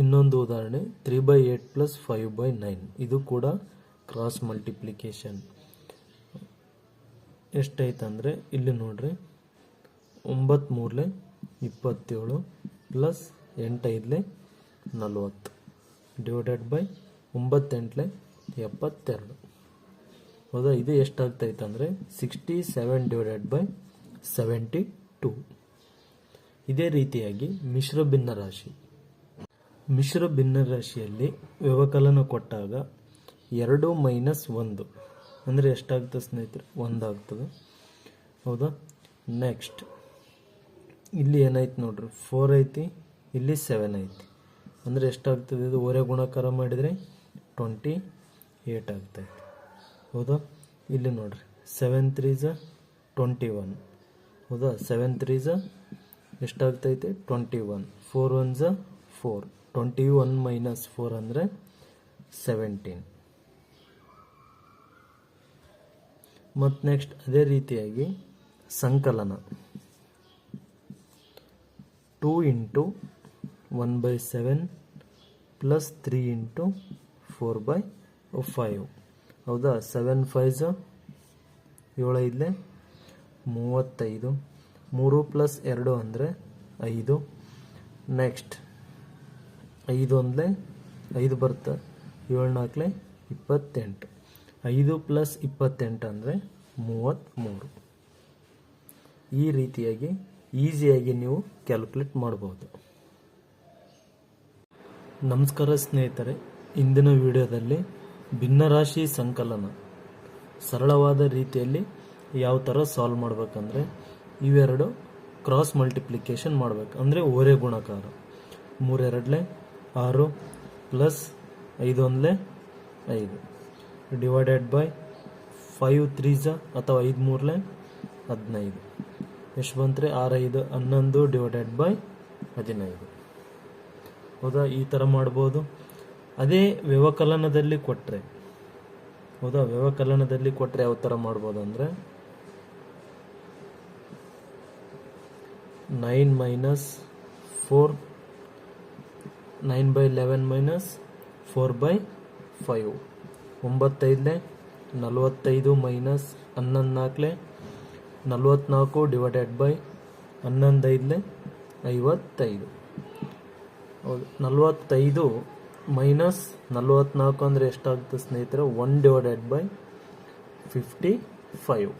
ಇನ್ನೊಂದು ಉದಾಹರಣೆ three by eight plus five by nine ಇದು ಕೂಡ ಕ್ರಾಸ್ ಮಲ್ಟಿಪ್ಲಿಕೇಶನ್ ಎಷ್ಟೈತಂದರೆ, ಇಲ್ಲಿ ನೋಡ್ರಿ ಒಂಬತ್ತು ಮೂರಲೆ ಇಪ್ಪತ್ತೇಳು ಪ್ಲಸ್ ಎಂಟೈದಲೆ ನಲ್ವತ್ತು. ಡಿವೈಡೆಡ್ ಬೈ ಒಂಬತ್ತೆಂಟಲೆ ಎಪ್ಪತ್ತೆರಡು. ಹೌದಾ? ಇದು ಎಷ್ಟಾಗ್ತೈತೆ ಅಂದರೆ sixty seven divided by seventy two ಇದೇ ರೀತಿಯಾಗಿ ಮಿಶ್ರ ಭಿನ್ನ ರಾಶಿ ಮಿಶ್ರ ಭಿನ್ನ ರಾಶಿಯಲ್ಲಿ ವ್ಯವಕಲನ ಕೊಟ್ಟಾಗ ಎರಡು ಮೈನಸ್ ಒಂದು. ಅಂದರೆ ಎಷ್ಟಾಗ್ತದೆ ಸ್ನೇಹಿತರೆ? ಒಂದಾಗ್ತದೆ. ಹೌದಾ? ನೆಕ್ಸ್ಟ್ ಇಲ್ಲಿ ಏನಾಯ್ತು ನೋಡ್ರಿ? ಫೋರ್ ಐತಿ, ಇಲ್ಲಿ ಸೆವೆನ್ ಐತಿ. ಅಂದರೆ ಎಷ್ಟಾಗ್ತದೆ? ಇದು ಒರೆ ಗುಣಾಕಾರ ಮಾಡಿದರೆ ಟ್ವೆಂಟಿ ಏಟ್ ಆಗ್ತೈತೆ. ಹೌದಾ? ಇಲ್ಲಿ ನೋಡ್ರಿ. ಸೆವೆನ್ ತ್ರೀಸ ಟ್ವೆಂಟಿ ಒನ್ ಹೌದಾ? ಸೆವೆನ್ ತ್ರೀಸ ಎಷ್ಟಾಗ್ತೈತೆ? Twenty one four one ಝ four twenty one minus four ಅಂದರೆ ಸೆವೆಂಟೀನ್ ಮತ್ತು ನೆಕ್ಸ್ಟ್ ಅದೇ ರೀತಿಯಾಗಿ ಸಂಕಲನ. Two into one by seven plus three into four by five ಹೌದಾ? ಸೆವೆನ್ ಫೈವ್ ಝ ಏಳೈದಲೆ ಮೂವತ್ತೈದು. ಮೂರು ಪ್ಲಸ್ ಎರಡು ಅಂದರೆ ಐದು. ನೆಕ್ಸ್ಟ್ ಐದು ಒಂದಲೇ ಐದು ಬರುತ್ತೆ, ಏಳು ನಾಲ್ಕಲೆ ಇಪ್ಪತ್ತೆಂಟು. ಐದು ಪ್ಲಸ್ ಇಪ್ಪತ್ತೆಂಟು ಅಂದರೆ ಮೂವತ್ತ್ಮೂರು. ಈ ರೀತಿಯಾಗಿ ಈಸಿಯಾಗಿ ನೀವು ಕ್ಯಾಲ್ಕುಲೇಟ್ ಮಾಡ್ಬೋದು. ನಮಸ್ಕಾರ ಸ್ನೇಹಿತರೆ, ಇಂದಿನ ವಿಡಿಯೋದಲ್ಲಿ ಭಿನ್ನರಾಶಿ ಸಂಕಲನ ಸರಳವಾದ ರೀತಿಯಲ್ಲಿ ಯಾವ ಥರ ಸಾಲ್ವ್ ಮಾಡಬೇಕಂದ್ರೆ ಇವೆರಡು ಕ್ರಾಸ್ ಮಲ್ಟಿಪ್ಲಿಕೇಶನ್ ಮಾಡಬೇಕು. ಅಂದರೆ ಓರೆ ಗುಣಕಾರ. ಮೂರೆರಡಲೆ ಆರು ಪ್ಲಸ್ ಐದು ಒಂದಲೆ ಐದು. ಡಿವೈಡೆಡ್ ಬೈ ಫೈವ್ ತ್ರೀ ಝ ಅಥವಾ ಐದು ಮೂರಲೆ ಹದಿನೈದು. ಎಷ್ಟು ಆರು, ಐದು, ಹನ್ನೊಂದು ಡಿವೈಡೆಡ್ ಬೈ ಹದಿನೈದು. ಹೌದಾ? ಈ ಥರ ಮಾಡ್ಬೋದು. ಅದೇ ವ್ಯವಕಲನದಲ್ಲಿ ಕೊಟ್ಟರೆ ಹೌದಾ? ವ್ಯವಕಲನದಲ್ಲಿ ಕೊಟ್ಟರೆ ಯಾವ ಥರ ಮಾಡ್ಬೋದು ಅಂದರೆ nine minus four nine by eleven minus four by five. ಒಂಬತ್ತೈದಲೆ ನಲವತ್ತೈದು ಮೈನಸ್ ಹನ್ನೊಂದು ನಾಲ್ಕಲೆ ನಲ್ವತ್ನಾಲ್ಕು ಡಿವೈಡೆಡ್ ಬೈ ಹನ್ನೊಂದು ಐದಲೆ ಐವತ್ತೈದು ನಲ್ವತ್ತೈದು ಮೈನಸ್ ನಲವತ್ತ್ನಾಲ್ಕು ಅಂದರೆ ಎಷ್ಟಾಗುತ್ತೆ ಸ್ನೇಹಿತರೆ? One divided by fifty five.